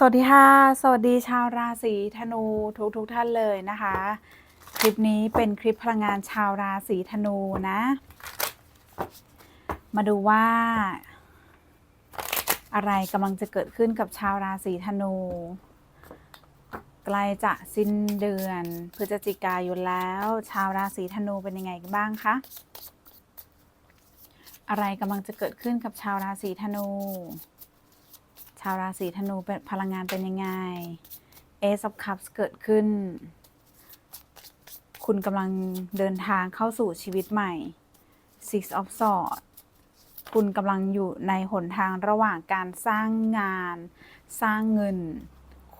สวัสดีค่ะ สวัสดีชาวราศีธนูทุกทุกท่านเลยนะคะ คลิปนี้เป็นคลิปพลังงานชาวราศีธนูนะ มาดูว่า อะไรกำลังจะเกิดขึ้นกับชาวราศีธนู ใกล้จะสิ้นเดือนพฤศจิกายนแล้ว ชาวราศีธนูเป็นยังไงกันบ้างคะอะไรกำลังจะเกิดขึ้นกับชาวราศีธนู ชาวราศีธนูเป็นพลังงานเป็นยังไง Ace of Cups เกิดขึ้น คุณกำลังเดินทางเข้าสู่ชีวิตใหม่ Six of Swords คุณกำลังอยู่ในหนทางระหว่างการสร้างงาน สร้างเงิน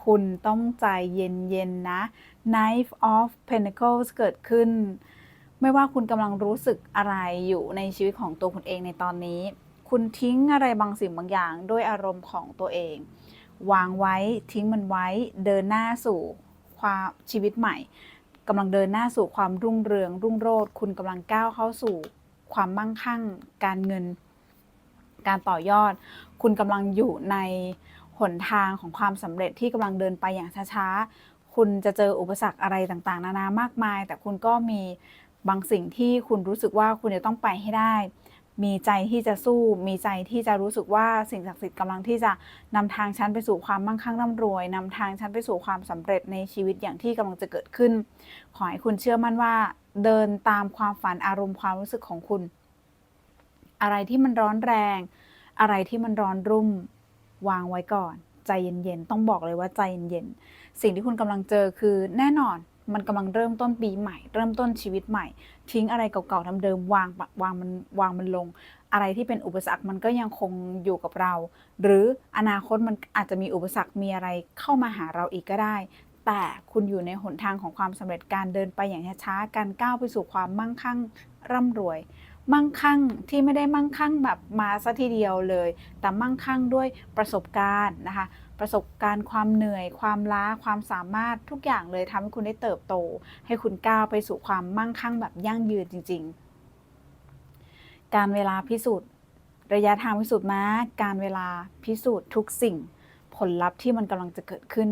คุณต้องใจเย็นๆนะ Knife of Pentacles เกิดขึ้น ไม่ว่าคุณกำลังรู้สึกอะไรอยู่ในชีวิตของตัวคุณเองในตอนนี้ คุณทิ้งอะไรบางสิ่งบางอย่างด้วยอารมณ์ของตัวเอง วางไว้ทิ้งมันไว้เดินหน้าสู่ความชีวิตใหม่กำลังเดินหน้าสู่ความรุ่งเรือง รุ่งโรจน์คุณกำลังก้าวเข้าสู่ความมั่งคั่ง การเงิน การต่อยอด คุณกำลังอยู่ในหนทางของความสำเร็จที่กำลังเดินไปอย่างช้าๆ คุณจะเจออุปสรรคอะไรต่างๆ นานามากมาย แต่คุณก็มีบางสิ่งที่คุณรู้สึกว่าคุณจะต้องไปให้ได้ มีใจที่จะสู้ มีใจที่จะรู้สึกว่าสิ่งศักดิ์สิทธิ์กำลังที่จะนำทางฉันไปสู่ความมั่งคั่งร่ำรวยนำทางฉันไปสู่ความสำเร็จในชีวิตอย่างที่กำลังจะเกิดขึ้น ขอให้คุณเชื่อมั่นว่า เดินตามความฝันอารมณ์ความรู้สึกของคุณ อะไรที่มันร้อนแรง อะไรที่มันร้อนรุ่ม วางไว้ก่อน ใจเย็นๆ ต้องบอกเลยว่าใจเย็นๆ สิ่งที่คุณกำลังเจอคือแน่นอน มันกำลังเริ่มต้นปีใหม่ เริ่มต้นชีวิตใหม่ ทิ้งอะไรเก่าๆเดิมๆวางวางมันวางมันลง อะไรที่เป็นอุปสรรคมันก็ยังคงอยู่กับเรา หรืออนาคตมันอาจจะมีอุปสรรคมีอะไรเข้ามาหาเราอีกก็ได้ แต่คุณอยู่ในหนทางของความสำเร็จการเดินไปอย่างช้าๆการก้าวไปสู่ความมั่งคั่งร่ำรวยมั่งคั่งที่ไม่ได้มั่งคั่งแบบมาซะทีเดียวเลย แต่มั่งคั่งด้วยประสบการณ์นะคะ ประสบการณ์ความเหนื่อย ความล้าความสามารถทุกอย่างเลยทำให้คุณได้เติบโต ให้คุณก้าวไปสู่ความมั่งคั่งแบบยั่งยืนจริง ๆ การเวลาพิสูจน์ ระยะทางพิสูจน์มาการเวลาพิสูจน์ทุกสิ่ง ผลลัพธ์ที่มันกำลังจะเกิดขึ้น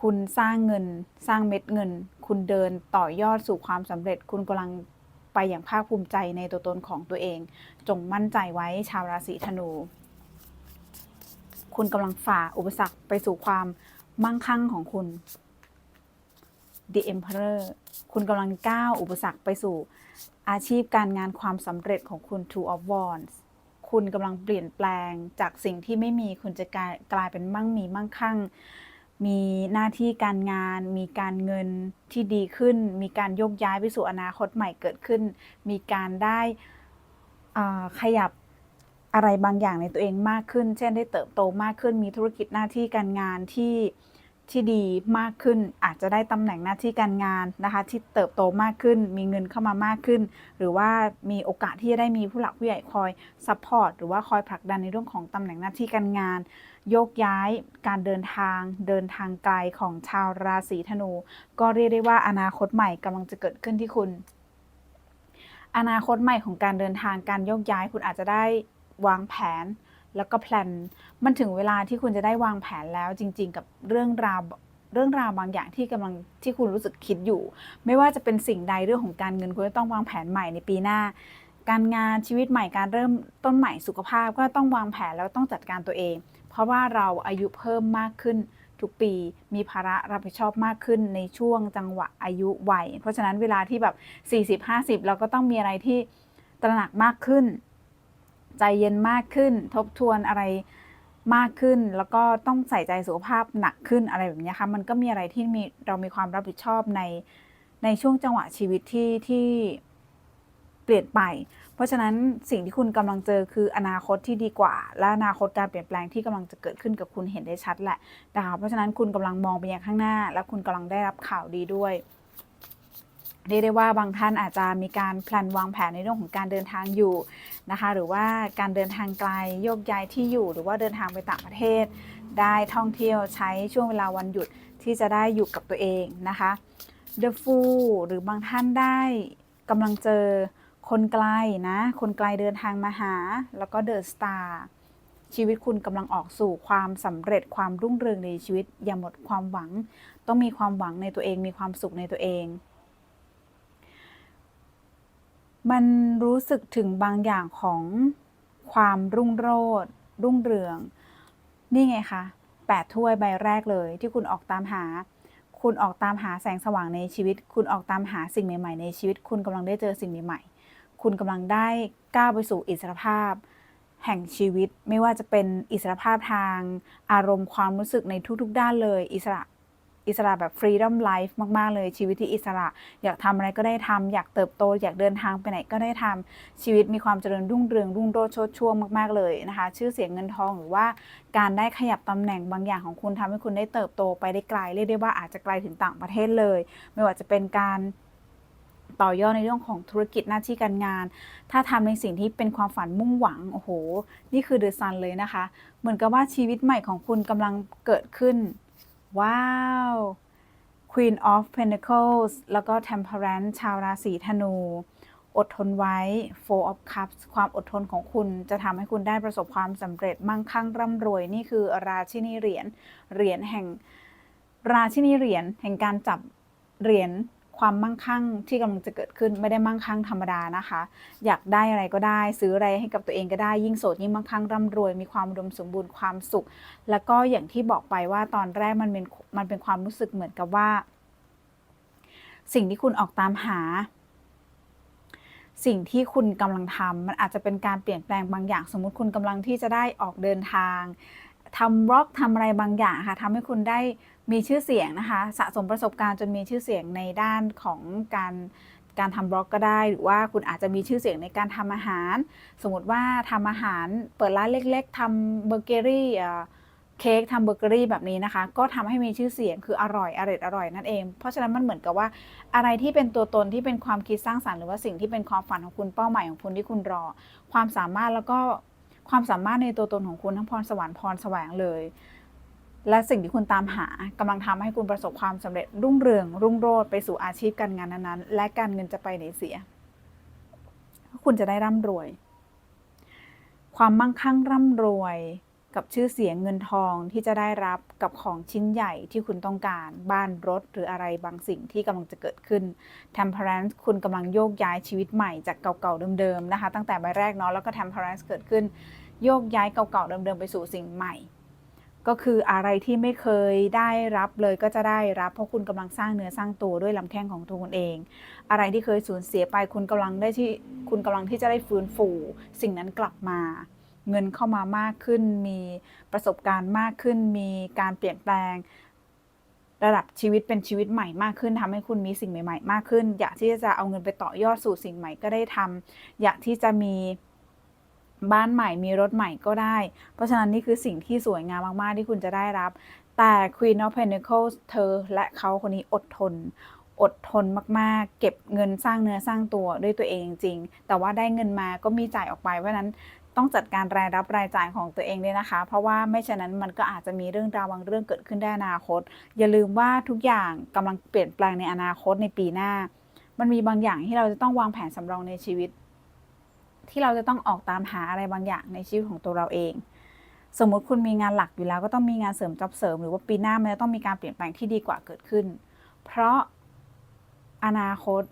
คุณสร้างเงิน สร้างเม็ดเงิน คุณเดินต่อยอดสู่ความสำเร็จ คุณกำลังไปอย่างภาคภูมิใจในตัวตนของตัวเอง จงมั่นใจไว้ชาวราศีธนู คุณกำลังฝ่าอุปสรรคไปสู่ความมั่งคั่งของคุณ The Emperor คุณกำลังก้าวอุปสรรคไปสู่อาชีพการงานความสำเร็จของคุณ Two of Wands คุณกำลังเปลี่ยนแปลงจากสิ่งที่ไม่มีคุณจะกลายกลายเป็นมั่งมีมั่งคั่ง มีหน้าที่การงาน มีการเงินที่ดีขึ้น มีการโยกย้ายไปสู่อนาคตใหม่เกิดขึ้น มีการได้ขยับ อะไรบางอย่างในตัวเองมากขึ้น เช่นได้เติบโตมากขึ้น มีธุรกิจหน้าที่การงานที่ที่ดีมากขึ้น อาจจะได้ตำแหน่งหน้าที่การงานนะคะที่เติบโตมากขึ้น มีเงินเข้ามามากขึ้น หรือว่ามีโอกาสที่จะได้มีผู้หลักผู้ใหญ่คอยซัพพอร์ตหรือว่าคอยผลักดันในเรื่องของตำแหน่งหน้าที่การงาน โยกย้ายการเดินทาง เดินทางไกลของชาวราศีธนู ก็เรียกได้ว่าอนาคตใหม่กำลังจะเกิดขึ้นที่คุณ อนาคตใหม่ของการเดินทางการโยกย้ายคุณอาจจะได้ วางแผนแล้วก็แพลน มันถึงเวลาที่คุณจะได้วางแผนแล้วจริง ๆ กับเรื่องราวเรื่องราวบางอย่างที่กำลังที่คุณรู้สึกคิดอยู่ ไม่ว่าจะเป็นสิ่งใดเรื่องของการเงินคุณจะต้องวางแผนใหม่ในปีหน้า การงานชีวิตใหม่การเริ่มต้นใหม่สุขภาพก็ต้องวางแผนแล้วต้องจัดการตัวเอง เพราะว่าเราอายุเพิ่มมากขึ้นทุกปีมีภาระรับผิดชอบมากขึ้นในช่วงจังหวะอายุวัย เพราะฉะนั้นเวลาที่แบบ 40-50 เราก็ต้องมีอะไรที่ตระหนักมากขึ้น ใจเย็นมากขึ้น ทบทวนอะไรมากขึ้น แล้วก็ต้องใส่ใจสุขภาพหนักขึ้นอะไรแบบนี้ค่ะมันก็มีอะไรที่มีเรามีความรับผิดชอบในในช่วงจังหวะชีวิตที่ที่เปลี่ยนไป เพราะฉะนั้นสิ่งที่คุณกำลังเจอคืออนาคตที่ดีกว่า และอนาคตการเปลี่ยนแปลงที่กำลังจะเกิดขึ้นกับคุณเห็นได้ชัดแหละนะคะเพราะฉะนั้นคุณกำลังมองไปยังข้างหน้า และคุณกำลังได้รับข่าวดีด้วย เรียกได้ว่าบางท่านอาจจะมีการแพลนวางแผนในเรื่องของการเดินทางอยู่นะคะ หรือว่าการเดินทางไกลโยกย้ายที่อยู่ หรือว่าเดินทางไปต่างประเทศ ได้ท่องเที่ยวใช้ช่วงเวลาวันหยุดที่จะได้อยู่กับตัวเองนะคะ The Fool หรือบางท่านได้กำลังเจอคนไกลนะ คนไกลเดินทางมาหา แล้วก็ The Star ชีวิตคุณกำลังออกสู่ความสำเร็จความรุ่งเรืองในชีวิตอย่าหมดความหวัง ต้องมีความหวังในตัวเองมีความสุขในตัวเอง มันรู้สึกถึงบางอย่างของความรุ่งโรจน์รุ่งเรือง นี่ไงคะแปดถ้วยใบแรกเลยที่คุณออกตามหา คุณออกตามหาแสงสว่างในชีวิต คุณออกตามหาสิ่งใหม่ๆในชีวิต คุณกำลังได้เจอสิ่งใหม่ๆ คุณกำลังได้ก้าวไปสู่อิสรภาพ แห่งชีวิตไม่ว่าจะเป็นอิสรภาพทาง อารมณ์ความรู้สึกในทุกๆ ด้านเลย อิสระ อิสระแบบ freedom life มาก ๆ เลยชีวิตที่อิสระ อยากทำอะไรก็ได้ทำอยากเติบโต อยากเดินทางไปไหนก็ได้ทำชีวิตมีความเจริญรุ่งเรืองรุ่งโรจน์โชดช่วงมาก ๆ เลยนะคะ ชื่อเสียงเงินทองหรือว่าการได้ขยับตำแหน่งบางอย่างของคุณทำให้คุณได้เติบโตไปได้ไกลเรียกได้ว่าอาจจะไกลถึงต่างประเทศเลย ไม่ว่าจะเป็นการต่อยอดในเรื่องของธุรกิจหน้าที่การงาน ถ้าทำในสิ่งที่เป็นความฝันมุ่งหวัง โอ้โห นี่คือเดอะซันเลยนะคะ เหมือนกับว่าชีวิตใหม่ของคุณกำลังเกิดขึ้น ว้าว Queen of Pentacles แล้วก็ Temperance ชาวราศีธนู อดทนไว้ Four of Cups ความอดทนของคุณจะทำให้คุณได้ประสบความสำเร็จมั่งคั่งร่ำรวย นี่คือราชินีเหรียญ เหรียญแห่ง ราชินีเหรียญแห่งการจับเหรียญ ความมั่งคั่งที่กำลังจะเกิดขึ้นไม่ได้มั่งคั่งธรรมดานะคะ อยากได้อะไรก็ได้ ซื้ออะไรให้กับตัวเองก็ได้ยิ่งโสดยิ่งมั่งคั่งร่ำรวยมีความอุดมสมบูรณ์ความสุข แล้วก็อย่างที่บอกไปว่าตอนแรกมันเป็นมันเป็นความรู้สึกเหมือนกับว่า สิ่งที่คุณออกตามหา สิ่งที่คุณกำลังทำมันอาจจะเป็นการเปลี่ยนแปลงบางอย่างสมมุติคุณกำลังที่จะได้ออกเดินทาง ทำบล็อกทำอะไรบางอย่างค่ะทำให้คุณได้มีชื่อเสียงนะคะสะสมประสบการณ์จนมีชื่อเสียงในด้านของการการทำบล็อกก็ได้ หรือว่าคุณอาจจะมีชื่อเสียงในการทำอาหาร สมมติว่าทำอาหารเปิดร้านเล็ก ๆทำเบเกอรี่เค้กทำเบเกอรี่แบบนี้นะคะ ก็ทำให้มีชื่อเสียงคืออร่อยอร่อยอร่อยนั่นเอง เพราะฉะนั้นมันเหมือนกับว่าอะไรที่เป็นตัวตนที่เป็นความคิดสร้างสรรค์หรือว่าสิ่งที่เป็นความฝันของคุณเป้าหมายของคุณที่คุณรอ ความสามารถแล้วก็ ความสามารถในตัวตนของคุณทั้งพรสวรรค์พรแสวงเลย และสิ่งที่คุณตามหากำลังทำให้คุณประสบความสำเร็จรุ่งเรือง รุ่งโรจน์ไปสู่อาชีพการงานนั้นๆ และการเงินจะไปไหนเสีย คุณจะได้ร่ำรวย ความมั่งคั่งร่ำรวย กับชื่อเสียงเงินทองที่จะได้รับกับของชิ้นใหญ่ที่คุณต้องการ บ้านรถหรืออะไรบางสิ่งที่กำลังจะเกิดขึ้น Temperance คุณกำลังโยกย้ายชีวิตใหม่จากเก่าๆเดิมๆนะคะ ตั้งแต่ใบแรกเนาะแล้วก็ Temperance เกิดขึ้น โยกย้ายเก่าๆเดิมๆไปสู่สิ่งใหม่ ก็คืออะไรที่ไม่เคยได้รับเลยก็จะได้รับ เพราะคุณกำลังสร้างเนื้อสร้างตัวด้วยลำแข้งของตัวคุณเอง อะไรที่เคยสูญเสียไปคุณกำลังได้ที่คุณกำลังที่จะได้ฟื้นฟู สิ่งนั้นกลับมา เงินเข้ามามากขึ้น มีประสบการณ์มากขึ้น มีการเปลี่ยนแปลง ระดับชีวิตเป็นชีวิตใหม่มากขึ้นทำให้คุณมีสิ่งใหม่ ๆ มากขึ้น อยากที่จะเอาเงินไปต่อยอดสู่สิ่งใหม่ก็ได้ทำอยากที่จะมีบ้านใหม่มีรถใหม่ก็ได้ เพราะฉะนั้นนี่คือสิ่งที่สวยงามมาก ๆ ที่คุณจะได้รับ แต่ Queen of Pentacles เธอและเขาคนนี้อดทน อดทนมาก ๆ เก็บเงินสร้างเนื้อสร้างตัวด้วยตัวเองจริง แต่ว่าได้เงินมาก็มีจ่ายออกไป เพราะนั้น ต้องจัดการรายรับรายจ่ายของตัวเองด้วยนะคะ เพราะว่าไม่ฉะนั้นมันก็อาจจะมีเรื่องราวบางเรื่องเกิดขึ้นได้อนาคต อย่าลืมว่าทุกอย่างกำลังเปลี่ยนแปลงในอนาคตในปีหน้า มันมีบางอย่างที่เราจะต้องวางแผนสำรองในชีวิต ที่เราจะต้องออกตามหาอะไรบางอย่างในชีวิตของตัวเราเอง สมมุติคุณมีงานหลักอยู่แล้วก็ต้องมีงานเสริมจ็อบเสริมหรือว่าปีหน้ามันจะต้องมีการเปลี่ยนแปลงที่ดีกว่าเกิดขึ้น เพราะอนาคต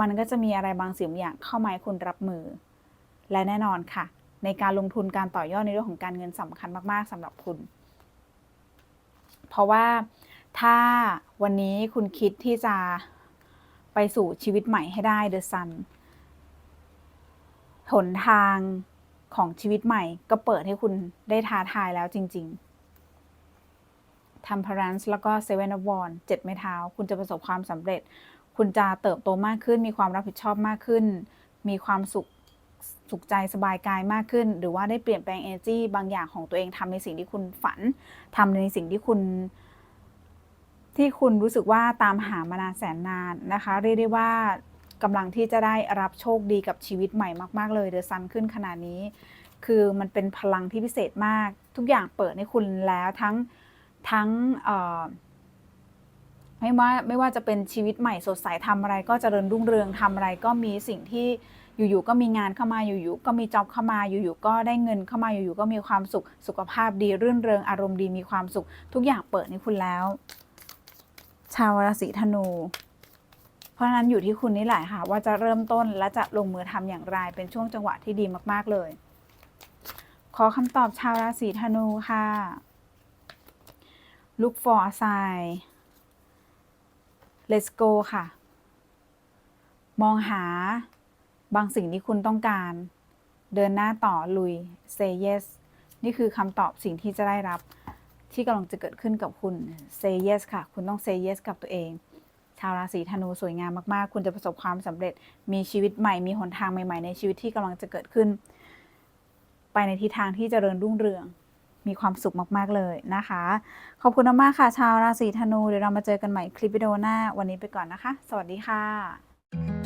มันก็จะมีอะไรบางสิ่งบางอย่างเข้ามาให้คุณรับมือ และแน่นอนค่ะ ในการลงทุนการต่อยอดในเรื่องของการเงินสำคัญมากๆสำหรับคุณ เพราะว่าถ้าวันนี้คุณคิดที่จะไปสู่ชีวิตใหม่ให้ได้ The Sun หนทางของชีวิตใหม่ก็เปิดให้คุณได้ท้าทายแล้วจริงๆ Temperance แล้วก็ Seven of Wands เจ็ดไม้เท้า คุณจะประสบความสำเร็จ คุณจะเติบโตมากขึ้น มีความรับผิดชอบมากขึ้น มีความสุข สุขใจสบายกายมากขึ้น หรือว่าได้เปลี่ยนแปลง energy บางอย่างของตัวเองทำในสิ่งที่คุณฝันทำในสิ่งที่คุณ ที่คุณรู้สึกว่าตามหามานานแสนนานนะคะ เรียกได้ว่ากำลังที่จะได้รับโชคดีกับชีวิตใหม่มาก ๆ เลยเดอะซันขึ้นขนาดนี้ คือมันเป็นพลังที่พิเศษมาก ทุกอย่างเปิดให้คุณแล้วทั้งทั้งไม่ว่าไม่ว่าจะเป็นชีวิตใหม่สดใสทำอะไรก็เจริญรุ่งเรืองทำอะไรก็มีสิ่งที่ อยู่ๆก็มีงานเข้ามาอยู่ๆก็มีจ็อบเข้ามาอยู่ๆก็ได้เงินเข้ามาอยู่ๆก็มีความสุข สุขภาพดีรื่นเริงอารมณ์ดีมีความสุข ทุกอย่างเปิดให้คุณแล้ว ชาวราศีธนู เพราะนั้นอยู่ที่คุณนี่แหละค่ะ ว่าจะเริ่มต้นและจะลงมือทำอย่างไร เป็นช่วงจังหวะที่ดีมากๆเลย ขอคำตอบชาวราศีธนูค่ะ look for a sign let's go ค่ะ มองหา บางสิ่งที่คุณต้องการ เดินหน้าต่อลุย say yes นี่คือคำตอบสิ่งที่จะได้รับ ที่กำลังจะเกิดขึ้นกับคุณ say yes ค่ะ คุณต้อง say yes กับตัวเอง ชาวราศีธนูสวยงามมากๆ คุณจะประสบความสำเร็จ มีชีวิตใหม่ มีหนทางใหม่ๆ ในชีวิตที่กำลังจะเกิดขึ้น ไปในทิศทางที่จเจริญรุ่งเรือง มีความสุขมากๆเลยนะคะ ขอบคุณมากๆค่ะ ชาวราศีธนู เดี๋ยวเรามาเจอกันใหม่คลิปวิดีโอหน้า วันนี้ไปก่อนนะคะ สวัสดีค่ะ